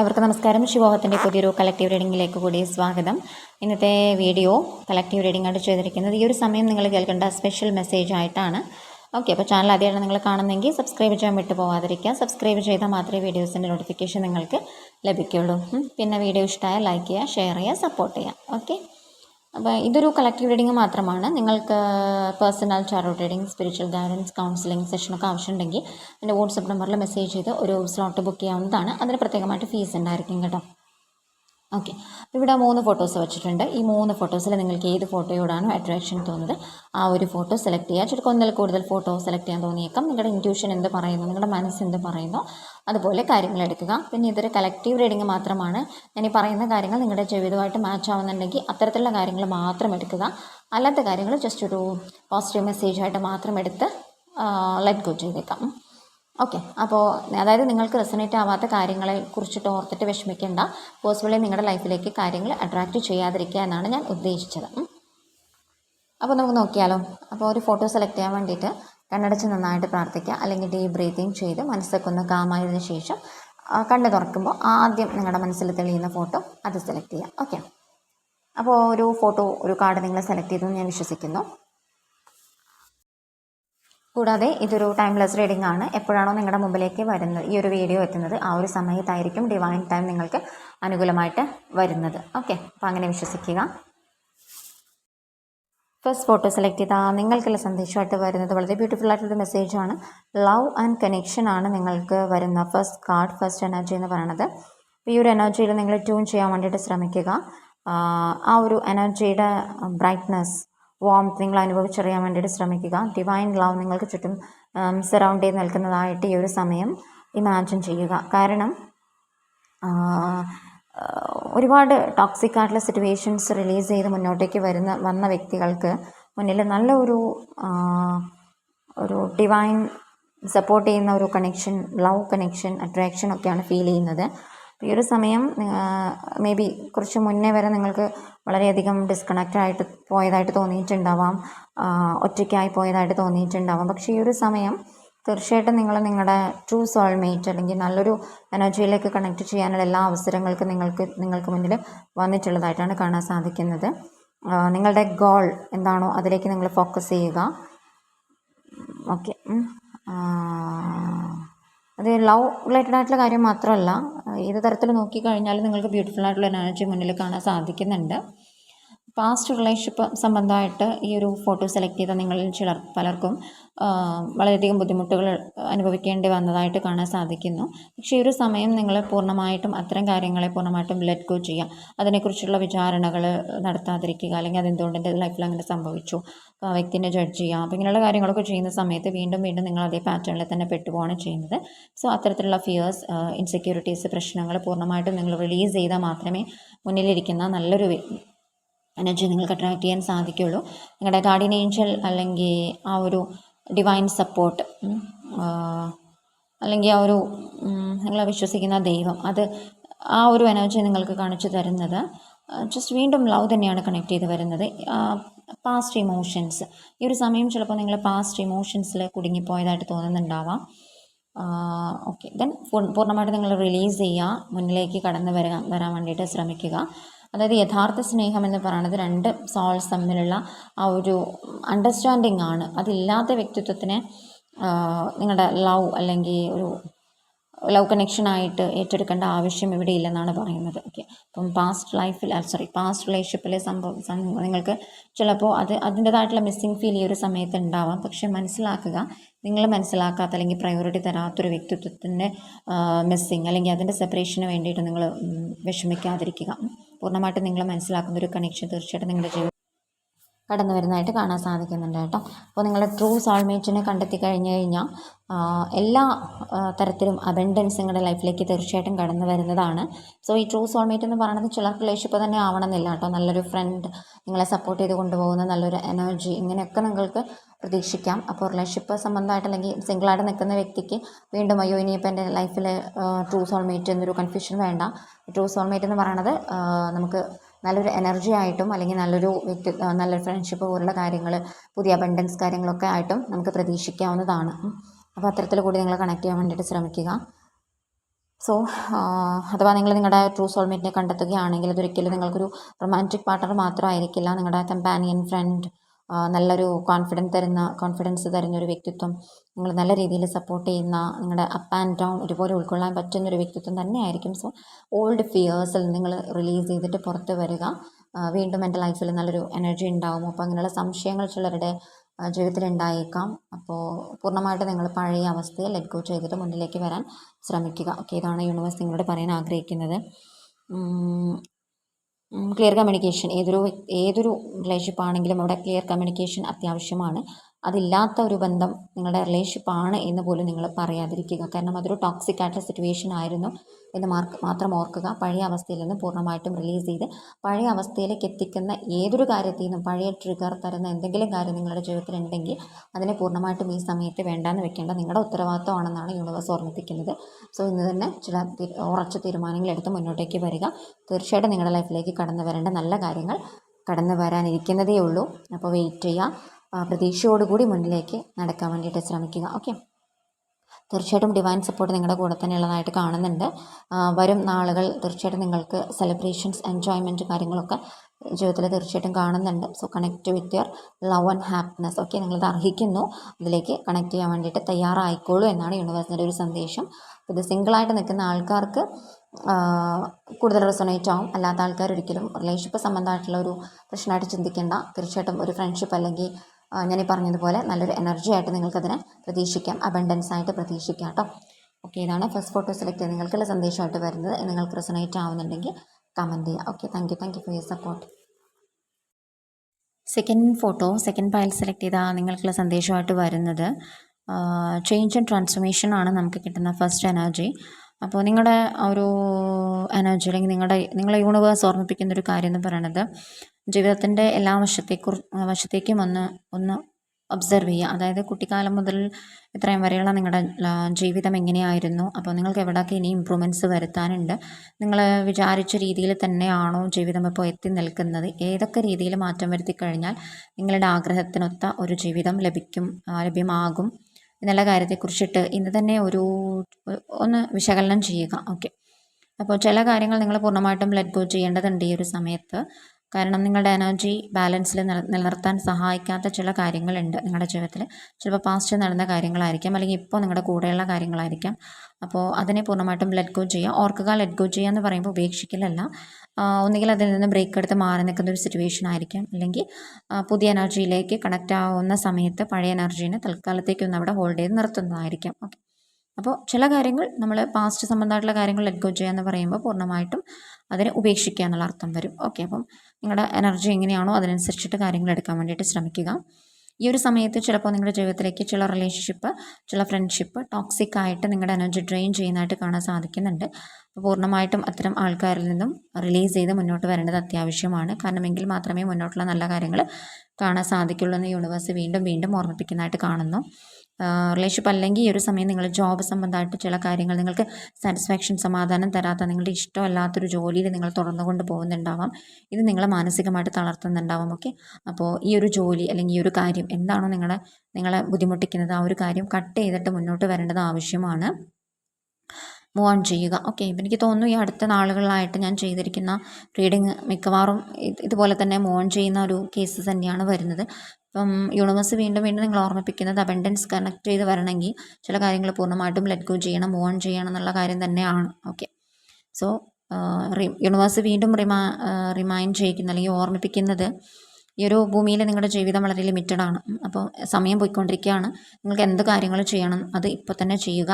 എവർക്കും നമസ്കാരം. ശിവോഹത്തിന്റെ പുതിയൊരു കളക്റ്റീവ് റീഡിങ്ങിലേക്ക് കൂടി സ്വാഗതം. ഇന്നത്തെ വീഡിയോ കളക്റ്റീവ് റീഡിംഗ് ആയിട്ട് ചെയ്തിരിക്കുന്നത് ഈ ഒരു സമയം നിങ്ങൾ കേൾക്കേണ്ട സ്പെഷ്യൽ മെസ്സേജ് ആയിട്ടാണ്. ഓക്കെ അപ്പോൾ ചാനൽ ആദ്യമായിട്ട് നിങ്ങൾ കാണുന്നെങ്കിൽ സബ്സ്ക്രൈബ് ചെയ്യാൻ വിട്ടു പോകാതിരിക്കുക സബ്സ്ക്രൈബ് ചെയ്താൽ മാത്രമേ വീഡിയോസിന്റെ നോട്ടിഫിക്കേഷൻ നിങ്ങൾക്ക് ലഭിക്കുകയുള്ളൂ. പിന്നെ വീഡിയോ ഇഷ്ടമായാൽ ലൈക്ക് ചെയ്യുക ഷെയർ ചെയ്യുക സപ്പോർട്ട് ചെയ്യുക. ഓക്കെ അപ്പോൾ ഇതൊരു കളക്റ്റീവ് റീഡിംഗ് മാത്രമാണ്. നിങ്ങൾക്ക് പേഴ്സണൽ ചാറോ റീഡിംഗ് സ്പിരിച്വൽ ഗൈഡൻസ് കൗൺസിലിംഗ് സെഷനൊക്കെ ആവശ്യമുണ്ടെങ്കിൽ എന്റെ വാട്സപ്പ് നമ്പറിൽ മെസ്സേജ് ചെയ്ത് ഒരു സ്ലോട്ട് ബുക്ക് ചെയ്യാവുന്നതാണ്. അതിന് പ്രത്യേകമായിട്ട് ഫീസ് ഉണ്ടായിരിക്കും കേട്ടോ. ഓക്കെ ഇവിടെ മൂന്ന് ഫോട്ടോസ് വെച്ചിട്ടുണ്ട്. ഈ മൂന്ന് ഫോട്ടോസിൽ നിങ്ങൾക്ക് ഏത് ഫോട്ടോയോടാണോ അട്രാക്ഷൻ തോന്നുന്നത് ആ ഒരു ഫോട്ടോ സെലക്ട് ചെയ്യുക ചിലപ്പോൾ ഒന്നിൽ കൂടുതൽ ഫോട്ടോ സെലക്ട് ചെയ്യാൻ തോന്നിയേക്കാം. നിങ്ങളുടെ ഇന്റ്യൂഷൻ എന്ത് പറയുന്നു നിങ്ങളുടെ മനസ്സ് എന്ത് പറയുന്നു അതുപോലെ കാര്യങ്ങൾ എടുക്കുക. പിന്നെ ഇതൊരു കളക്റ്റീവ് റീഡിംഗ് മാത്രമാണ്. ഞാൻ ഈ പറയുന്ന കാര്യങ്ങൾ നിങ്ങളുടെ ജീവിതമായിട്ട് മാച്ച് ആവുന്നുണ്ടെങ്കിൽ അത്തരത്തിലുള്ള കാര്യങ്ങൾ മാത്രം എടുക്കുക. അല്ലാത്ത കാര്യങ്ങൾ ജസ്റ്റ് ഒരു പോസിറ്റീവ് മെസ്സേജായിട്ട് മാത്രം എടുത്ത് ലെറ്റ് ഗോ ചെയ്തേക്കാം. ഓക്കെ അപ്പോൾ അതായത് നിങ്ങൾക്ക് റെസനേറ്റ് ആവാത്ത കാര്യങ്ങളെ കുറിച്ചിട്ട് ഓർത്തിട്ട് വിഷമിക്കേണ്ട. പോസിബിളി നിങ്ങളുടെ ലൈഫിലേക്ക് കാര്യങ്ങൾ അട്രാക്റ്റ് ചെയ്യാതിരിക്കുക എന്നാണ് ഞാൻ ഉദ്ദേശിച്ചത്. അപ്പോൾ നമുക്ക് നോക്കിയാലോ. അപ്പോൾ ഒരു ഫോട്ടോ സെലക്ട് ചെയ്യാൻ വേണ്ടിയിട്ട് കണ്ണടച്ച് നന്നായിട്ട് പ്രാർത്ഥിക്കുക. അല്ലെങ്കിൽ ഡീപ് ബ്രീത്തിങ് ചെയ്ത് മനസ്സൊക്കെ ഒന്ന് കാമായതിനു ശേഷം കണ്ണ് തുറക്കുമ്പോൾ ആദ്യം നിങ്ങളുടെ മനസ്സിൽ തെളിയുന്ന ഫോട്ടോ അത് സെലക്ട് ചെയ്യുക. ഓക്കെ അപ്പോൾ ഒരു ഫോട്ടോ ഒരു കാർഡ് നിങ്ങൾ സെലക്ട് ചെയ്തെന്ന് ഞാൻ വിശ്വസിക്കുന്നു. കൂടാതെ ഇതൊരു ടൈംലെസ് റീഡിംഗ് ആണ്. എപ്പോഴാണോ നിങ്ങളുടെ മുമ്പിലേക്ക് വരുന്നത് ഈ ഒരു വീഡിയോ എത്തുന്നത് ആ ഒരു സമയത്തായിരിക്കും ഡിവൈൻ ടൈം നിങ്ങൾക്ക് അനുകൂലമായിട്ട് വരുന്നത്. ഓക്കെ അപ്പോൾ അങ്ങനെ വിശ്വസിക്കുക. ഫസ്റ്റ് ഫോട്ടോ സെലക്ട് ചെയ്താൽ നിങ്ങൾക്കുള്ള സന്ദേശമായിട്ട് വരുന്നത് വളരെ ബ്യൂട്ടിഫുൾ ആയിട്ടുള്ള മെസ്സേജാണ് ലവ് ആൻഡ് കണക്ഷൻ ആണ് നിങ്ങൾക്ക് വരുന്ന ഫസ്റ്റ് കാർഡ് ഫസ്റ്റ് എനർജി എന്ന് പറയുന്നത് ഈ ഒരു എനർജിയിൽ നിങ്ങൾ ട്യൂൺ ചെയ്യാൻ വേണ്ടിയിട്ട് ശ്രമിക്കുക. ആ, ഒരു എനർജിയുടെ ബ്രൈറ്റ്നസ് വാംത്ത് നിങ്ങൾ അനുഭവിച്ചറിയാൻ വേണ്ടിയിട്ട് ശ്രമിക്കുക. ഡിവൈൻ ലവ് നിങ്ങൾക്ക് ചുറ്റും സറൗണ്ട് ചെയ്ത് നിൽക്കുന്നതായിട്ട് ഈ ഒരു സമയം ഇമാജിൻ ചെയ്യുക. കാരണം ഒരുപാട് ടോക്സിക് ആയിട്ടുള്ള സിറ്റുവേഷൻസ് റിലീസ് ചെയ്ത് മുന്നോട്ടേക്ക് വരുന്ന വന്ന വ്യക്തികൾക്ക് മുന്നിൽ നല്ല ഒരു ഒരു ഡിവൈൻ സപ്പോർട്ട് ചെയ്യുന്ന ഒരു കണക്ഷൻ ലവ് കണക്ഷൻ അട്രാക്ഷൻ ഒക്കെയാണ് ഫീൽ ചെയ്യുന്നത്. ഈ ഒരു സമയം മേ ബി കുറച്ച് മുന്നേ വരെ നിങ്ങൾക്ക് വളരെയധികം ഡിസ്കണക്റ്റ് ആയിട്ട് പോയതായിട്ട് തോന്നിയിട്ടുണ്ടാവാം. ഒറ്റയ്ക്കായി പോയതായിട്ട് തോന്നിയിട്ടുണ്ടാവാം. പക്ഷേ ഈ ഒരു സമയം തീർച്ചയായിട്ടും നിങ്ങൾ നിങ്ങളുടെ ട്രൂ സോൾമേറ്റ് അല്ലെങ്കിൽ നല്ലൊരു എനർജിയിലേക്ക് കണക്ട് ചെയ്യാനുള്ള എല്ലാ അവസരങ്ങൾക്കും നിങ്ങൾക്ക് നിങ്ങൾക്ക് മുന്നിൽ വന്നിട്ടുള്ളതായിട്ടാണ് കാണാൻ സാധിക്കുന്നത്. നിങ്ങളുടെ ഗോൾ എന്താണോ അതിലേക്ക് നിങ്ങൾ ഫോക്കസ് ചെയ്യുക. ഓക്കെ അത് ലവ് റിലേറ്റഡ് ആയിട്ടുള്ള കാര്യം മാത്രമല്ല ഏത് തരത്തിൽ നോക്കിക്കഴിഞ്ഞാലും നിങ്ങൾക്ക് ബ്യൂട്ടിഫുൾ ആയിട്ടുള്ള എനർജി മുന്നിൽ കാണാൻ സാധിക്കുന്നുണ്ട്. പാസ്റ്റ് റിലേഷൻഷിപ്പ് സംബന്ധമായിട്ട് ഈ ഒരു ഫോട്ടോ സെലക്ട് ചെയ്ത നിങ്ങളിൽ ചിലർ പലർക്കും വളരെയധികം ബുദ്ധിമുട്ടുകൾ അനുഭവിക്കേണ്ടി വന്നതായിട്ട് കാണാൻ സാധിക്കുന്നു. പക്ഷേ ഈ ഒരു സമയം നിങ്ങൾ പൂർണമായിട്ടും അത്തരം കാര്യങ്ങളെ പൂർണമായിട്ടും ലെറ്റ് ഗോ ചെയ്യുക. അതിനെക്കുറിച്ചുള്ള വിചാരണകൾ നടത്താതിരിക്കുക. അല്ലെങ്കിൽ അതെന്തുകൊണ്ട് എന്റെ ലൈഫിൽ അങ്ങനെ സംഭവിച്ചു. വ്യക്തിനെ ജഡ്ജ് ചെയ്യുക. അപ്പോൾ ഇങ്ങനെയുള്ള കാര്യങ്ങളൊക്കെ ചെയ്യുന്ന സമയത്ത് വീണ്ടും വീണ്ടും നിങ്ങൾ അതേ പാറ്റേണിൽ തന്നെ പെട്ടുപോവാണ് ചെയ്യുന്നത്. സോ അത്തരത്തിലുള്ള ഫിയേഴ്സ് ഇൻസെക്യൂരിറ്റീസ് പ്രശ്നങ്ങൾ പൂർണമായിട്ടും നിങ്ങൾ റിലീസ് ചെയ്താൽ മാത്രമേ മുന്നിലിരിക്കുന്ന നല്ലൊരു എനർജി നിങ്ങൾക്ക് അട്രാക്ട് ചെയ്യാൻ സാധിക്കുള്ളൂ. നിങ്ങളുടെ ഗാർഡിയൻ ഏഞ്ചൽ അല്ലെങ്കിൽ ആ ഒരു ഡിവൈൻ സപ്പോർട്ട് അല്ലെങ്കിൽ ആ ഒരു നിങ്ങൾ വിശ്വസിക്കുന്ന ദൈവം. അത് ആ ഒരു എനർജി നിങ്ങൾക്ക് കാണിച്ചു തരുന്നത്. ജസ്റ്റ് വീണ്ടും ലവ് തന്നെയാണ് കണക്ട് ചെയ്ത് വരുന്നത്. പാസ്റ്റ് ഇമോഷൻസ് ഈ ഒരു സമയം ചിലപ്പോൾ നിങ്ങൾ പാസ്റ്റ് ഇമോഷൻസിൽ കുടുങ്ങിപ്പോയതായിട്ട് തോന്നുന്നുണ്ടാവാം. ഓക്കെ ദെൻ പൂർണമായിട്ട് നിങ്ങൾ റിലീസ് ചെയ്യുക. മുന്നിലേക്ക് കടന്നു വരാൻ വരാൻ വേണ്ടിയിട്ട് ശ്രമിക്കുക. അതായത് യഥാർത്ഥ സ്നേഹം എന്ന് പറയുന്നത് രണ്ട് സോൾസ് തമ്മിലുള്ള ആ ഒരു അണ്ടർസ്റ്റാൻഡിങ് ആണ്. അതില്ലാത്ത വ്യക്തിത്വത്തിനെ നിങ്ങളുടെ ലവ് അല്ലെങ്കിൽ ഒരു ലവ് കണക്ഷനായിട്ട് ഏറ്റെടുക്കേണ്ട ആവശ്യം ഇവിടെ ഇല്ലെന്നാണ് പറയുന്നത്. ഓക്കെ അപ്പം പാസ്റ്റ് ലൈഫിൽ സോറി പാസ്റ്റ് റിലേഷൻഷിപ്പിലെ സംഭവം നിങ്ങൾക്ക് ചിലപ്പോൾ അത് അതിന്റെതായിട്ടുള്ള മിസ്സിങ് ഫീൽ ഈ ഒരു സമയത്ത് ഉണ്ടാവാം. പക്ഷെ മനസ്സിലാക്കുക നിങ്ങൾ മനസ്സിലാക്കാത്ത അല്ലെങ്കിൽ പ്രയോറിറ്റി തരാത്തൊരു വ്യക്തിത്വത്തിന്റെ മിസ്സിങ് അല്ലെങ്കിൽ അതിന്റെ സെപ്പറേഷന് വേണ്ടിയിട്ട് നിങ്ങൾ വിഷമിക്കാതിരിക്കുക. പൂർണമായിട്ടും നിങ്ങൾ മനസ്സിലാക്കുന്ന ഒരു കണക്ഷൻ തീർച്ചയായിട്ടും നിങ്ങളുടെ ജീവിതം കടന്നു വരുന്നതായിട്ട് കാണാൻ സാധിക്കുന്നുണ്ട് കേട്ടോ. അപ്പോൾ നിങ്ങളുടെ ട്രൂ സോൾമേറ്റിനെ കണ്ടെത്തി കഴിഞ്ഞു കഴിഞ്ഞാൽ എല്ലാ തരത്തിലും അബൻഡൻസ് നിങ്ങളുടെ ലൈഫിലേക്ക് തീർച്ചയായിട്ടും കടന്നു വരുന്നതാണ്. സോ ഈ ട്രൂ സോൾമേറ്റ് എന്ന് പറയുന്നത് ചിലർക്ക് റിലേഷൻഷിപ്പ് തന്നെ ആവണമെന്നില്ല കേട്ടോ. നല്ലൊരു ഫ്രണ്ട് നിങ്ങളെ സപ്പോർട്ട് ചെയ്ത് കൊണ്ടുപോകുന്ന നല്ലൊരു എനർജി ഇങ്ങനെയൊക്കെ നിങ്ങൾക്ക് പ്രതീക്ഷിക്കാം. അപ്പോൾ റിലേഷൻഷിപ്പ് സംബന്ധമായിട്ട് അല്ലെങ്കിൽ സിംഗിളായിട്ട് നിൽക്കുന്ന വ്യക്തിക്ക് വീണ്ടും അയ്യോ ഇനിയിപ്പോൾ എന്റെ ലൈഫിൽ ട്രൂ സോൾമേറ്റ് എന്നൊരു കൺഫ്യൂഷൻ വേണ്ട. ട്രൂ സോൾമേറ്റ് എന്ന് പറയണത് നമുക്ക് നല്ലൊരു എനർജി ആയിട്ടും അല്ലെങ്കിൽ നല്ലൊരു വ്യക്തി നല്ലൊരു ഫ്രണ്ട്ഷിപ്പ് പോലുള്ള കാര്യങ്ങൾ പുതിയ അബണ്ടൻസ് കാര്യങ്ങളൊക്കെ ആയിട്ടും നമുക്ക് പ്രതീക്ഷിക്കാവുന്നതാണ്. അപ്പോൾ അത്തരത്തിൽ കൂടി നിങ്ങൾ കണക്ട് ചെയ്യാൻ വേണ്ടിയിട്ട് ശ്രമിക്കുക. സോ അഥവാ നിങ്ങൾ നിങ്ങളുടെ ട്രൂ സോൾമേറ്റിനെ കണ്ടെത്തുകയാണെങ്കിൽ അതൊരിക്കലും നിങ്ങൾക്കൊരു റൊമാന്റിക് പാർട്ണർ മാത്രമായിരിക്കില്ല. നിങ്ങളുടെ കമ്പാനിയൻ ഫ്രണ്ട് നല്ലൊരു കോൺഫിഡൻസ് തരുന്ന കോൺഫിഡൻസ് തരുന്ന ഒരു വ്യക്തിത്വം നിങ്ങൾ നല്ല രീതിയിൽ സപ്പോർട്ട് ചെയ്യുന്ന നിങ്ങളുടെ അപ്പ് ആൻഡ് ഡൗൺ ഒരുപോലെ ഉൾക്കൊള്ളാൻ പറ്റുന്ന ഒരു വ്യക്തിത്വം തന്നെയായിരിക്കും. സോ ഓൾഡ് ഫിയേഴ്സിൽ നിങ്ങൾ റിലീസ് ചെയ്തിട്ട് പുറത്ത് വരിക. വീണ്ടും എന്റെ ലൈഫിൽ നല്ലൊരു എനർജി ഉണ്ടാവും. അപ്പോൾ അങ്ങനെയുള്ള സംശയങ്ങൾ ചിലരുടെ ജീവിതത്തിൽ ഉണ്ടായേക്കാം അപ്പോൾ പൂർണമായിട്ട് നിങ്ങൾ പഴയ അവസ്ഥയെ ലെറ്റ് ഗോ ചെയ്തിട്ട് മുന്നിലേക്ക് വരാൻ ശ്രമിക്കുക. ഓക്കെ ഇതാണ് യൂണിവേഴ്സ് നിങ്ങളോട് പറയാൻ ആഗ്രഹിക്കുന്നത്. ക്ലിയർ കമ്മ്യൂണിക്കേഷൻ ഏതൊരു ഏതൊരു റിലേഷൻഷിപ്പ് ആണെങ്കിലും അവിടെ ക്ലിയർ കമ്മ്യൂണിക്കേഷൻ അത്യാവശ്യമാണ്. അതില്ലാത്ത ഒരു ബന്ധം നിങ്ങളുടെ റിലേഷൻഷിപ്പ് ആണ് എന്ന് പോലും നിങ്ങൾ പറയാതിരിക്കുക. കാരണം അതൊരു ടോക്സിക് ആയിട്ടുള്ള സിറ്റുവേഷൻ ആയിരുന്നു എന്ന് മാർക്ക് മാത്രം ഓർക്കുക. പഴയ അവസ്ഥയിൽ നിന്ന് പൂർണമായിട്ടും റിലീസ് ചെയ്ത് പഴയ അവസ്ഥയിലേക്ക് എത്തിക്കുന്ന ഏതൊരു കാര്യത്തിൽ നിന്നും പഴയ ട്രിഗർ തരുന്ന എന്തെങ്കിലും കാര്യം നിങ്ങളുടെ ജീവിതത്തിൽ ഉണ്ടെങ്കിൽ അതിനെ പൂർണമായിട്ടും ഈ സമയത്ത് വേണ്ടാന്ന് വെക്കേണ്ട. നിങ്ങളുടെ ഉത്തരവാദിത്തമാണെന്നാണ് യൂണിവേഴ്സ് ഓർമ്മിപ്പിക്കുന്നത്. സോ ഇന്ന് തന്നെ ചില ഉറച്ച തീരുമാനങ്ങൾ എടുത്ത് മുന്നോട്ടേക്ക് വരിക. തീർച്ചയായിട്ടും നിങ്ങളുടെ ലൈഫിലേക്ക് കടന്നു വരേണ്ട നല്ല കാര്യങ്ങൾ കടന്നു വരാനിരിക്കുന്നതേ ഉള്ളൂ. അപ്പോൾ വെയിറ്റ് ചെയ്യുക. പ്രതീക്ഷയോടുകൂടി മുന്നിലേക്ക് നടക്കാൻ വേണ്ടിയിട്ട് ശ്രമിക്കുക. ഓക്കെ തീർച്ചയായിട്ടും ഡിവൈൻ സപ്പോർട്ട് നിങ്ങളുടെ കൂടെ തന്നെ ഉള്ളതായിട്ട് കാണുന്നുണ്ട്. വരും നാളുകൾ തീർച്ചയായിട്ടും നിങ്ങൾക്ക് സെലിബ്രേഷൻസ് എൻജോയ്മെന്റ് കാര്യങ്ങളൊക്കെ ജീവിതത്തിൽ തീർച്ചയായിട്ടും കാണുന്നുണ്ട്. So connect with your love and happiness okay നിങ്ങളത് അർഹിക്കുന്നു. അതിലേക്ക് കണക്ട് ചെയ്യാൻ വേണ്ടിയിട്ട് തയ്യാറായിക്കോളൂ എന്നാണ് യൂണിവേഴ്സിന്റെ ഒരു സന്ദേശം. ഇത് സിംഗിളായിട്ട് നിൽക്കുന്ന ആൾക്കാർക്ക് കൂടുതൽ റെസൊണേറ്റ് ആവും. അല്ലാത്ത ആൾക്കാർ ഒരിക്കലും റിലേഷൻഷിപ്പ് സംബന്ധമായിട്ടുള്ള ഒരു പ്രശ്നമായിട്ട് ചിന്തിക്കേണ്ട. തീർച്ചയായിട്ടും ഒരു ഫ്രണ്ട്ഷിപ്പ് അല്ലെങ്കിൽ ഞാൻ ഈ പറഞ്ഞതുപോലെ നല്ലൊരു എനർജി ആയിട്ട് നിങ്ങൾക്കതിനെ പ്രതീക്ഷിക്കാം. അബണ്ടൻസ് ആയിട്ട് പ്രതീക്ഷിക്കാം കേട്ടോ ഓക്കെ ഇതാണ് ഫസ്റ്റ് ഫോട്ടോ സെലക്ട് ചെയ്ത് നിങ്ങൾക്കുള്ള സന്ദേശമായിട്ട് വരുന്നത്. നിങ്ങൾക്ക് റെസണേറ്റ് ആവുന്നുണ്ടെങ്കിൽ കമന്റ് ചെയ്യുക okay thank you thank you for your support second photo second file select ചെയ്താൽ നിങ്ങൾക്കുള്ള സന്ദേശമായിട്ട് വരുന്നത് ചേഞ്ച് ആൻഡ് ട്രാൻസ്ഫോർമേഷൻ ആണ് നമുക്ക് കിട്ടുന്ന ഫസ്റ്റ് എനർജി അപ്പോൾ നിങ്ങളുടെ ഒരു എനർജി അല്ലെങ്കിൽ നിങ്ങളുടെ നിങ്ങളെ യൂണിവേഴ്സ് ഓർമ്മിപ്പിക്കുന്ന ഒരു കാര്യം എന്ന് പറയുന്നത് ജീവിതത്തിന്റെ എല്ലാ വശത്തെക്കുറി വശത്തേക്കും ഒന്ന് ഒന്ന് ഒബ്സർവ് ചെയ്യുക. അതായത് കുട്ടിക്കാലം മുതൽ ഇത്രയും വരെയുള്ള നിങ്ങളുടെ ജീവിതം എങ്ങനെയായിരുന്നു? അപ്പോൾ നിങ്ങൾക്ക് എവിടെയൊക്കെ ഇനി ഇമ്പ്രൂവ്മെന്റ്സ് വരുത്താനുണ്ട്? നിങ്ങൾ വിചാരിച്ച രീതിയിൽ തന്നെയാണോ ജീവിതം ഇപ്പോൾ എത്തി നിൽക്കുന്നത്? ഏതൊക്കെ രീതിയിൽ മാറ്റം വരുത്തി കഴിഞ്ഞാൽ നിങ്ങളുടെ ആഗ്രഹത്തിനൊത്ത ഒരു ജീവിതം ലഭിക്കും ലഭ്യമാകും? എന്നുള്ള കാര്യത്തെക്കുറിച്ചിട്ട് ഇന്ന് തന്നെ ഒരു ഒന്ന് വിശകലനം ചെയ്യുക. ഓക്കെ. അപ്പോൾ ചില കാര്യങ്ങൾ നിങ്ങൾ പൂർണമായിട്ടും ലെറ്റ് ഗോ ചെയ്യേണ്ടതുണ്ട് ഈ ഒരു സമയത്ത്. കാരണം നിങ്ങളുടെ എനർജി ബാലൻസിൽ നില നിലനിർത്താൻ സഹായിക്കാത്ത ചില കാര്യങ്ങളുണ്ട് നിങ്ങളുടെ ജീവിതത്തിൽ ചിലപ്പോൾ പാസ്റ്റ് നടന്ന കാര്യങ്ങളായിരിക്കാം അല്ലെങ്കിൽ ഇപ്പോൾ നിങ്ങളുടെ കൂടെയുള്ള കാര്യങ്ങളായിരിക്കാം. അപ്പോൾ അതിനെ പൂർണമായിട്ടും ലെറ്റ് ഗോ ചെയ്യുക. ഓർക്കുക ലെറ്റ് ഗോ ചെയ്യുക എന്ന് പറയുമ്പോൾ ഉപേക്ഷിക്കലല്ല. ഒന്നുകിൽ അതിൽ നിന്ന് ബ്രേക്ക് എടുത്ത് മാറി നിൽക്കുന്ന ഒരു സിറ്റുവേഷൻ ആയിരിക്കാം. അല്ലെങ്കിൽ പുതിയ എനർജിയിലേക്ക് കണക്റ്റ് ആവുന്ന സമയത്ത് പഴയ എനർജീനെ തൽക്കാലത്തേക്ക് ഒന്ന് അവിടെ ഹോൾഡ് ചെയ്ത് നിർത്തുന്നതായിരിക്കാം. ഓക്കെ അപ്പോൾ ചില കാര്യങ്ങൾ നമ്മൾ പാസ്റ്റ് സംബന്ധമായിട്ടുള്ള കാര്യങ്ങൾ ലെറ്റ് ഗോ ചെയ്യുക എന്ന് പറയുമ്പോൾ പൂർണമായിട്ടും അതിനെ ഉപേക്ഷിക്കുക എന്നുള്ള അർത്ഥം വരും. ഓക്കെ അപ്പം നിങ്ങളുടെ എനർജി എങ്ങനെയാണോ അതിനനുസരിച്ചിട്ട് കാര്യങ്ങൾ എടുക്കാൻ വേണ്ടിയിട്ട് ശ്രമിക്കുക. ഈ ഒരു സമയത്ത് ചിലപ്പോൾ നിങ്ങളുടെ ജീവിതത്തിലേക്ക് ചില റിലേഷൻഷിപ്പ് ചില ഫ്രണ്ട്ഷിപ്പ് ടോക്സിക് ആയിട്ട് നിങ്ങളുടെ എനർജി ഡ്രെയിൻ ചെയ്യുന്നതായിട്ട് കാണാൻ സാധിക്കുന്നുണ്ട്. അപ്പോൾ പൂർണമായിട്ടും അത്തരം ആൾക്കാരിൽ നിന്നും റിലീസ് ചെയ്ത് മുന്നോട്ട് വരേണ്ടത് അത്യാവശ്യമാണ്. കാരണമെങ്കിൽ മാത്രമേ മുന്നോട്ടുള്ള നല്ല കാര്യങ്ങൾ കാണാൻ സാധിക്കുള്ളൂ എന്ന് യൂണിവേഴ്സ് വീണ്ടും വീണ്ടും ഓർമ്മിപ്പിക്കുന്നതായിട്ട് കാണുന്നു. റിലേഷൻഷിപ്പ് അല്ലെങ്കിൽ ഈ ഒരു സമയം നിങ്ങൾ ജോബ് സംബന്ധമായിട്ട് ചില കാര്യങ്ങൾ നിങ്ങൾക്ക് സാറ്റിസ്ഫാക്ഷൻ സമാധാനം തരാത്ത നിങ്ങളുടെ ഇഷ്ടമല്ലാത്തൊരു ജോലിയിൽ നിങ്ങൾ തുടർന്നു കൊണ്ട് പോകുന്നുണ്ടാവാം. ഇത് നിങ്ങളെ മാനസികമായിട്ട് തളർത്തുന്നുണ്ടാവാം ഓക്കെ അപ്പോൾ ഈ ഒരു ജോലി അല്ലെങ്കിൽ ഈ ഒരു കാര്യം എന്താണോ നിങ്ങളെ നിങ്ങളെ ബുദ്ധിമുട്ടിക്കുന്നത് ആ ഒരു കാര്യം കട്ട് ചെയ്തിട്ട് മുന്നോട്ട് വരേണ്ടത് ആവശ്യമാണ്. മൂവ് ഓൺ ചെയ്യുക ഓക്കെ ഇപ്പം എനിക്ക് തോന്നുന്നു ഈ അടുത്ത നാളുകളിലായിട്ട് ഞാൻ ചെയ്തിരിക്കുന്ന റീഡിങ് മിക്കവാറും ഇതുപോലെ തന്നെ മൂവ് ഓൺ ചെയ്യുന്ന ഒരു കേസ് തന്നെയാണ് വരുന്നത്. ഇപ്പം യൂണിവേഴ്സ് വീണ്ടും വീണ്ടും നിങ്ങൾ ഓർമ്മിപ്പിക്കുന്നത് അബൻഡൻസ് കണക്ട് ചെയ്ത് വരണമെങ്കിൽ ചില കാര്യങ്ങൾ പൂർണമായിട്ടും ലെറ്റ് ഗോ ചെയ്യണം മൂവ് ഓൺ ചെയ്യണം എന്നുള്ള കാര്യം തന്നെയാണ്. ഓക്കെ സോ യൂണിവേഴ്സ് വീണ്ടും റിമാ റിമൈൻഡ് ചെയ്യിക്കുന്ന അല്ലെങ്കിൽ ഓർമ്മിപ്പിക്കുന്നത് ഈ ഒരു ഭൂമിയിൽ നിങ്ങളുടെ ജീവിതം വളരെ ലിമിറ്റഡ് ആണ് അപ്പോൾ സമയം പോയിക്കൊണ്ടിരിക്കുകയാണ്. നിങ്ങൾക്ക് എന്ത് കാര്യങ്ങൾ ചെയ്യണം അത് ഇപ്പോൾ തന്നെ ചെയ്യുക.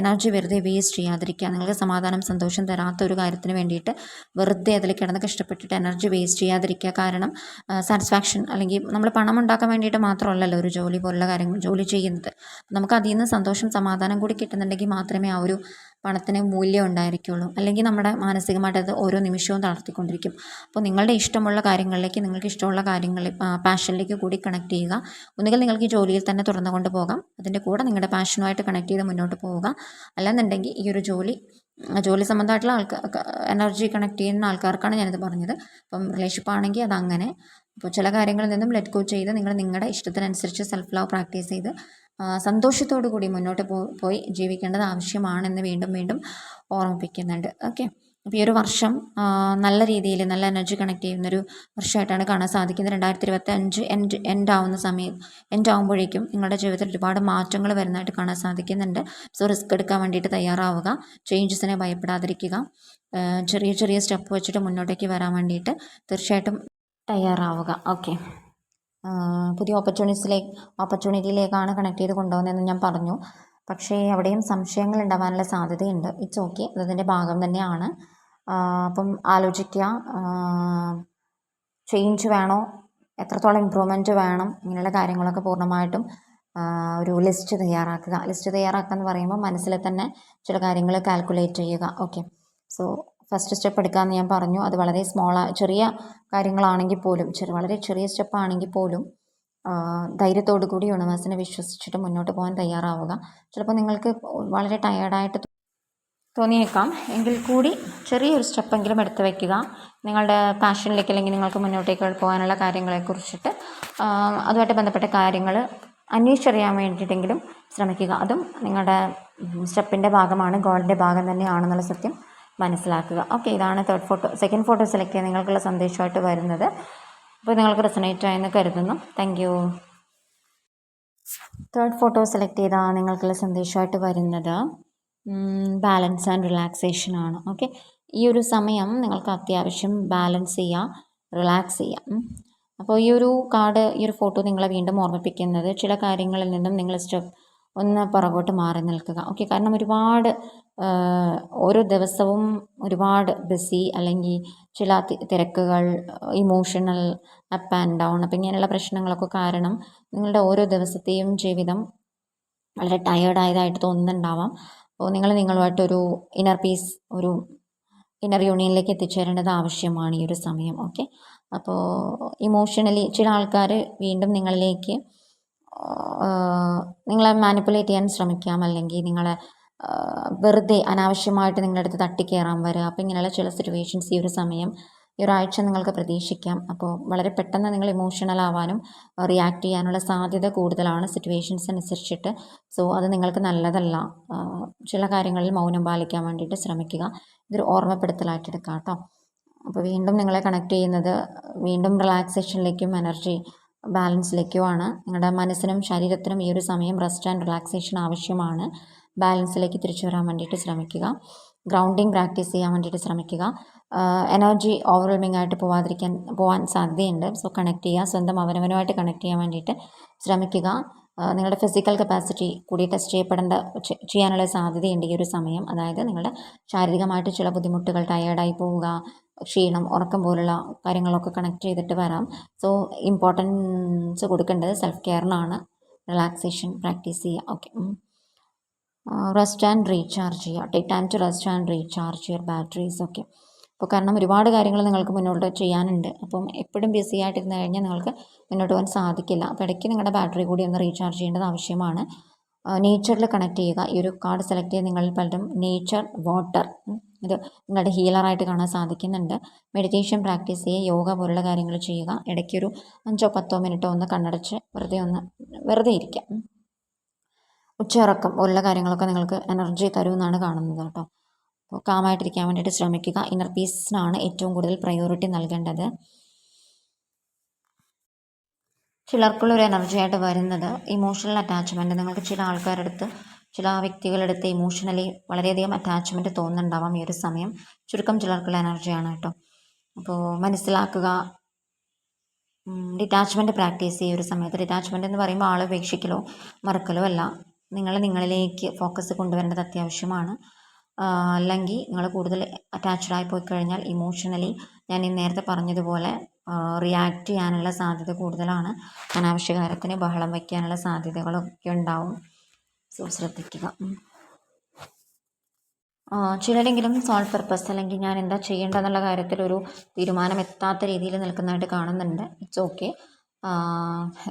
എനർജി വെറുതെ വേസ്റ്റ് ചെയ്യാതിരിക്കുക. നിങ്ങൾക്ക് സമാധാനം സന്തോഷം തരാത്ത ഒരു കാര്യത്തിന് വേണ്ടിയിട്ട് വെറുതെ അതിൽ കിടന്ന് കഷ്ടപ്പെട്ടിട്ട് എനർജി വേസ്റ്റ് ചെയ്യാതിരിക്കുക. കാരണം സാറ്റിസ്ഫാക്ഷൻ അല്ലെങ്കിൽ നമ്മൾ പണം ഉണ്ടാക്കാൻ വേണ്ടിയിട്ട് മാത്രമല്ലല്ലോ ഒരു ജോലി പോലുള്ള കാര്യങ്ങൾ ജോലി ചെയ്യുന്നത്. നമുക്ക് അതിൽ നിന്ന് സന്തോഷം സമാധാനം കൂടി കിട്ടുന്നുണ്ടെങ്കിൽ മാത്രമേ ആ ഒരു പണത്തിന് മൂല്യം ഉണ്ടായിരിക്കുള്ളൂ. അല്ലെങ്കിൽ നമ്മുടെ മാനസികമായിട്ട് അത് ഓരോ നിമിഷവും തളർത്തിക്കൊണ്ടിരിക്കും. അപ്പോൾ നിങ്ങളുടെ ഇഷ്ടമുള്ള കാര്യങ്ങളിലേക്ക് നിങ്ങൾക്ക് ഇഷ്ടമുള്ള കാര്യങ്ങൾ പാഷനിലേക്ക് കൂടി കണക്ട് ചെയ്യുക. ഒന്നുകിൽ നിങ്ങൾക്ക് ഈ ജോലിയിൽ തന്നെ തുറന്നു കൊണ്ട് പോകാം. അതിന്റെ കൂടെ നിങ്ങളുടെ പാഷനുമായിട്ട് കണക്ട് ചെയ്ത് മുന്നോട്ട് പോവുക. അല്ലെന്നുണ്ടെങ്കിൽ ഈ ഒരു ജോലി ജോലി സംബന്ധമായിട്ടുള്ള ആൾക്കാർ എനർജി കണക്ട് ചെയ്യുന്ന ആൾക്കാർക്കാണ് ഞാനിത് പറഞ്ഞത്. അപ്പം റിലേഷൻഷിപ്പ് ആണെങ്കിൽ അതങ്ങനെ. അപ്പോൾ ചില കാര്യങ്ങളിൽ നിന്നും ലെറ്റ് ഗോ ചെയ്ത് നിങ്ങൾ നിങ്ങളുടെ ഇഷ്ടത്തിനനുസരിച്ച് സെൽഫ് ലവ് പ്രാക്ടീസ് ചെയ്ത് സന്തോഷത്തോടു കൂടി മുന്നോട്ട് പോയി ജീവിക്കേണ്ടത് ആവശ്യമാണെന്ന് വീണ്ടും വീണ്ടും ഓർമ്മിപ്പിക്കുന്നുണ്ട്. ഓക്കെ അപ്പോൾ ഈ ഒരു വർഷം നല്ല രീതിയിൽ നല്ല എനർജി കണക്ട് ചെയ്യുന്നൊരു വർഷമായിട്ടാണ് കാണാൻ സാധിക്കുന്നത്. രണ്ടായിരത്തി ഇരുപത്തി അഞ്ച് എൻഡ് എൻഡ് ആവുന്ന സമയം എൻഡ് ആകുമ്പോഴേക്കും നിങ്ങളുടെ ജീവിതത്തിൽ ഒരുപാട് മാറ്റങ്ങൾ വരുന്നതായിട്ട് കാണാൻ സാധിക്കുന്നുണ്ട്. സോ റിസ്ക് എടുക്കാൻ വേണ്ടിയിട്ട് തയ്യാറാവുക. ചേഞ്ചസിനെ ഭയപ്പെടാതിരിക്കുക. ചെറിയ ചെറിയ സ്റ്റെപ്പ് വെച്ചിട്ട് മുന്നോട്ടേക്ക് വരാൻ വേണ്ടിയിട്ട് തീർച്ചയായിട്ടും തയ്യാറാവുക. ഓക്കെ പുതിയ ഓപ്പർച്യൂണിറ്റീസിലേക്ക് ഓപ്പർച്യൂണിറ്റിയിലേക്കാണ് കണക്ട് ചെയ്ത് കൊണ്ടുപോകുന്നതെന്ന് ഞാൻ പറഞ്ഞു. പക്ഷേ അവിടെയും സംശയങ്ങൾ ഉണ്ടാവാനുള്ള സാധ്യതയുണ്ട്. ഇറ്റ്സ് ഓക്കെ അതതിന്റെ ഭാഗം തന്നെയാണ്. അപ്പം ആലോചിക്കുക. ചേഞ്ച് വേണോ? എത്രത്തോളം ഇമ്പ്രൂവ്മെന്റ് വേണം? ഇങ്ങനെയുള്ള കാര്യങ്ങളൊക്കെ പൂർണമായിട്ടും ഒരു ലിസ്റ്റ് തയ്യാറാക്കുക. ലിസ്റ്റ് തയ്യാറാക്കുക എന്ന് പറയുമ്പോൾ മനസ്സിൽ തന്നെ ചില കാര്യങ്ങൾ കാൽക്കുലേറ്റ് ചെയ്യുക. ഓക്കെ സോ ഫസ്റ്റ് സ്റ്റെപ്പ് എടുക്കാമെന്ന് ഞാൻ പറഞ്ഞു. അത് വളരെ സ്മോൾ ചെറിയ കാര്യങ്ങളാണെങ്കിൽ പോലും ചെറിയ വളരെ ചെറിയ സ്റ്റെപ്പ് ആണെങ്കിൽ പോലും ധൈര്യത്തോടു കൂടി യൂണിവേഴ്സിനെ വിശ്വസിച്ചിട്ട് മുന്നോട്ട് പോകാൻ തയ്യാറാവുക. ചിലപ്പോൾ നിങ്ങൾക്ക് വളരെ ടയേർഡായിട്ട് തോന്നിയേക്കാം. എങ്കിൽ കൂടി ചെറിയൊരു സ്റ്റെപ്പെങ്കിലും എടുത്ത് വയ്ക്കുക നിങ്ങളുടെ പാഷനിലേക്ക് അല്ലെങ്കിൽ നിങ്ങൾക്ക് മുന്നോട്ടേക്ക് പോകാനുള്ള കാര്യങ്ങളെക്കുറിച്ചിട്ട് കുറിച്ചിട്ട് അതുമായിട്ട് ബന്ധപ്പെട്ട കാര്യങ്ങൾ അന്വേഷിച്ചറിയാൻ വേണ്ടിയിട്ടെങ്കിലും ശ്രമിക്കുക. അതും നിങ്ങളുടെ സ്റ്റെപ്പിന്റെ ഭാഗമാണ് ഗോളിന്റെ ഭാഗം തന്നെയാണെന്നുള്ള സത്യം മനസ്സിലാക്കുക. ഓക്കെ ഇതാണ് third photo second photo select ചെയ്യാൻ നിങ്ങൾക്കുള്ള സന്ദേശമായിട്ട് വരുന്നത്. അപ്പോൾ നിങ്ങൾക്ക് റെസനേറ്റ് ആയെന്ന് കരുതുന്നു. Thank you third photo select ചെയ്താൽ നിങ്ങൾക്കുള്ള സന്ദേശമായിട്ട് വരുന്നത്. ബാലൻസ് ആൻഡ് റിലാക്സേഷൻ ആണ്. ഓക്കെ ഈ ഒരു സമയം നിങ്ങൾക്ക് അത്യാവശ്യം ബാലൻസ് ചെയ്യുക റിലാക്സ് ചെയ്യാം. അപ്പോൾ ഈ ഒരു കാർഡ് ഈ ഒരു ഫോട്ടോ നിങ്ങളെ വീണ്ടും ഓർമ്മിപ്പിക്കുന്നത് ചില കാര്യങ്ങളിൽ നിന്നും നിങ്ങൾ സ്റ്റെപ്പ് ഒന്ന് പുറകോട്ട് മാറി നിൽക്കുക. ഓക്കെ കാരണം ഒരുപാട് ഓരോ ദിവസവും ഒരുപാട് ബിസി അല്ലെങ്കിൽ ചില തിരക്കുകൾ ഇമോഷണൽ അപ്പ് ആൻഡ് ഡൗൺ അപ്പം ഇങ്ങനെയുള്ള പ്രശ്നങ്ങളൊക്കെ കാരണം നിങ്ങളുടെ ഓരോ ദിവസത്തെയും ജീവിതം വളരെ ടയേർഡായതായിട്ട് തോന്നുന്നുണ്ടാവാം. അപ്പോൾ നിങ്ങൾ നിങ്ങളുമായിട്ടൊരു ഇന്നർ പീസ് ഒരു ഇന്നർ യൂണിയനിലേക്ക് എത്തിച്ചേരേണ്ടത് ആവശ്യമാണ് ഈ ഒരു സമയം ഓക്കെ അപ്പോൾ ഇമോഷണലി ചില ആൾക്കാർ വീണ്ടും നിങ്ങളിലേക്ക് നിങ്ങളെ മാനിപ്പുലേറ്റ് ചെയ്യാൻ ശ്രമിക്കാം അല്ലെങ്കിൽ നിങ്ങളെ വെറുതെ അനാവശ്യമായിട്ട് നിങ്ങളുടെ അടുത്ത് തട്ടിക്കയറാൻ വരിക അപ്പോൾ ഇങ്ങനെയുള്ള ചില സിറ്റുവേഷൻസ് ഈ ഒരു സമയം ഈ ഒരാഴ്ച നിങ്ങൾക്ക് പ്രതീക്ഷിക്കാം. അപ്പോൾ വളരെ പെട്ടെന്ന് നിങ്ങൾ ഇമോഷണൽ ആവാനും റിയാക്ട് ചെയ്യാനുള്ള സാധ്യത കൂടുതലാണ് സിറ്റുവേഷൻസ് അനുസരിച്ചിട്ട്. സോ അത് നിങ്ങൾക്ക് നല്ലതല്ല. ചില കാര്യങ്ങളിൽ മൗനം പാലിക്കാൻ വേണ്ടിയിട്ട് ശ്രമിക്കുക. ഇതൊരു ഓർമ്മപ്പെടുത്തലായിട്ട് എടുക്കാം കേട്ടോ. അപ്പോൾ വീണ്ടും നിങ്ങളെ കണക്ട് ചെയ്യുന്നത് വീണ്ടും റിലാക്സേഷനിലേക്കും എനർജി ബാലൻസിലേക്കും ആണ് നിങ്ങളുടെ മനസ്സിനും ശരീരത്തിനും ഈ ഒരു സമയം റെസ്റ്റ് ആൻഡ് റിലാക്സേഷൻ ആവശ്യമാണ്. ബാലൻസിലേക്ക് തിരിച്ചു വരാൻ വേണ്ടിയിട്ട് ശ്രമിക്കുക. ഗ്രൗണ്ടിങ് പ്രാക്ടീസ് ചെയ്യാൻ വേണ്ടിയിട്ട് ശ്രമിക്കുക. എനർജി ഓവർവെൽമിംഗ് ആയിട്ട് പോവാതിരിക്കാൻ പോകാൻ സാധ്യതയുണ്ട്. സോ കണക്ട് ചെയ്യുക. സ്വന്തം അവനവനുമായിട്ട് കണക്ട് ചെയ്യാൻ വേണ്ടിയിട്ട് ശ്രമിക്കുക. നിങ്ങളുടെ ഫിസിക്കൽ കപ്പാസിറ്റി കൂടി ടെസ്റ്റ് ചെയ്യപ്പെടേണ്ട ചെയ്യാനുള്ള സാധ്യതയുണ്ട് ഈ ഒരു സമയം. അതായത് നിങ്ങളുടെ ശാരീരികമായിട്ട് ചില ബുദ്ധിമുട്ടുകൾ ടയേർഡായി പോവുക ക്ഷീണം ഉറക്കം പോലുള്ള കാര്യങ്ങളൊക്കെ കണക്ട് ചെയ്തിട്ട് വരാം. സോ ഇമ്പോർട്ടൻസ് കൊടുക്കേണ്ടത് സെൽഫ് കെയറിനാണ് റിലാക്സേഷൻ പ്രാക്ടീസ് ചെയ്യുക. ഓക്കെ റെസ്റ്റ് ആൻഡ് റീചാർജ് ചെയ്യുക. Take time to rest and recharge your batteries ഒക്കെ. അപ്പോൾ കാരണം ഒരുപാട് കാര്യങ്ങൾ നിങ്ങൾക്ക് മുന്നോട്ട് ചെയ്യാനുണ്ട്. അപ്പം എപ്പോഴും ബിസി ആയിട്ടിരുന്ന് കഴിഞ്ഞാൽ നിങ്ങൾക്ക് മുന്നോട്ട് പോകാൻ സാധിക്കില്ല. അപ്പോൾ ഇടയ്ക്ക് നിങ്ങളുടെ ബാറ്ററി കൂടി ഒന്ന് റീചാർജ് ചെയ്യേണ്ടത് ആവശ്യമാണ്. നേച്ചറിൽ കണക്ട് ചെയ്യുക. ഈ ഒരു കാർഡ് സെലക്ട് ചെയ്ത് നിങ്ങളിൽ പലരും നേച്ചർ വാട്ടർ ഇത് നിങ്ങളുടെ ഹീലറായിട്ട് കാണാൻ സാധിക്കുന്നുണ്ട്. മെഡിറ്റേഷൻ പ്രാക്ടീസ് ചെയ്യുക. യോഗ പോലുള്ള കാര്യങ്ങൾ ചെയ്യുക. ഇടയ്ക്കൊരു അഞ്ചോ പത്തോ മിനിറ്റോ ഒന്ന് കണ്ണടച്ച് വെറുതെ ഒന്ന് വെറുതെ ഇരിക്കുക. ഉച്ചയുറക്കം പോലുള്ള കാര്യങ്ങളൊക്കെ നിങ്ങൾക്ക് എനർജി തരുമെന്നാണ് കാണുന്നത് കേട്ടോ. അപ്പോൾ കാമായിട്ടിരിക്കാൻ വേണ്ടിയിട്ട് ശ്രമിക്കുക. ഇന്നർ പീസിനാണ് ഏറ്റവും കൂടുതൽ പ്രയോറിറ്റി നൽകേണ്ടത്. ചിലർക്കുള്ളൊരു എനർജിയായിട്ട് വരുന്നത് ഇമോഷണൽ അറ്റാച്ച്മെന്റ് നിങ്ങൾക്ക് ചില ആൾക്കാരുടെ അടുത്ത് ചില വ്യക്തികളുടെ അടുത്ത് ഇമോഷണലി വളരെയധികം അറ്റാച്ച്മെന്റ് തോന്നുന്നുണ്ടാവാം ഈ ഒരു സമയം. ചുരുക്കം ചിലർക്കുള്ള എനർജിയാണ് കേട്ടോ. അപ്പോൾ മനസ്സിലാക്കുക. ഡിറ്റാച്ച്മെന്റ് പ്രാക്ടീസ് ചെയ്യുക ഒരു സമയത്ത്. ഡിറ്റാച്ച്മെന്റ് എന്ന് പറയുമ്പോൾ ആളെ ഉപേക്ഷിക്കലോ മറക്കലോ അല്ല. നിങ്ങൾ നിങ്ങളിലേക്ക് ഫോക്കസ് കൊണ്ടുവരേണ്ടത് അത്യാവശ്യമാണ്. അല്ലെങ്കിൽ നിങ്ങൾ കൂടുതൽ അറ്റാച്ച്ഡ് ആയി പോയി കഴിഞ്ഞാൽ ഇമോഷണലി ഞാൻ നേരത്തെ പറഞ്ഞതുപോലെ റിയാക്ട് ചെയ്യാനുള്ള സാധ്യത കൂടുതലാണ്. അനാവശ്യ കാര്യത്തിന് ബഹളം വയ്ക്കാനുള്ള സാധ്യതകളൊക്കെ ഉണ്ടാവും. സോ ശ്രദ്ധിക്കുക. ചിലരെങ്കിലും സോൾ പർപ്പസ് അല്ലെങ്കിൽ ഞാൻ എന്താ ചെയ്യേണ്ടതെന്നുള്ള കാര്യത്തിൽ ഒരു തീരുമാനം എത്താത്ത രീതിയിൽ നിൽക്കുന്നതായിട്ട് കാണുന്നുണ്ട്. ഇറ്റ്സ് ഓക്കെ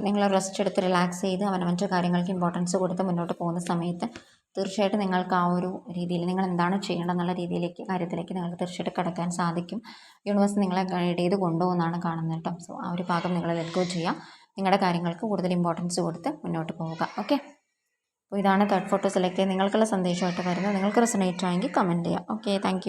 നിങ്ങൾ റെസ്റ്റ് എടുത്ത് റിലാക്സ് ചെയ്ത് അവനവന്റെ കാര്യങ്ങൾക്ക് ഇമ്പോർട്ടൻസ് കൊടുത്ത് മുന്നോട്ട് പോകുന്ന സമയത്ത് തീർച്ചയായിട്ടും നിങ്ങൾക്ക് ആ ഒരു രീതിയിൽ നിങ്ങൾ എന്താണ് ചെയ്യേണ്ടതെന്നുള്ള രീതിയിലേക്ക് കാര്യത്തിലേക്ക് നിങ്ങൾക്ക് തീർച്ചയായിട്ടും കിടക്കാൻ സാധിക്കും. യൂണിവേഴ്സ് നിങ്ങളെ ഗൈഡ് ചെയ്ത് കൊണ്ടുപോകുന്നതാണ് കാണുന്നത് കേട്ടോ. സോ ആ ഒരു ഭാഗം നിങ്ങൾ ലെറ്റ് ചെയ്യാം. നിങ്ങളുടെ കാര്യങ്ങൾക്ക് കൂടുതൽ ഇമ്പോർട്ടൻസ് കൊടുത്ത് മുന്നോട്ട് പോവുക. ഓക്കെ അപ്പോൾ ഇതാണ് തേർഡ് ഫോട്ടോ സെലക്ട് ചെയ്ത് നിങ്ങൾക്കുള്ള സന്ദേശമായിട്ട് വരുന്നത്. നിങ്ങൾക്ക് റെസണേറ്റ് ആയെങ്കിൽ കമന്റ് ചെയ്യാം. Okay thank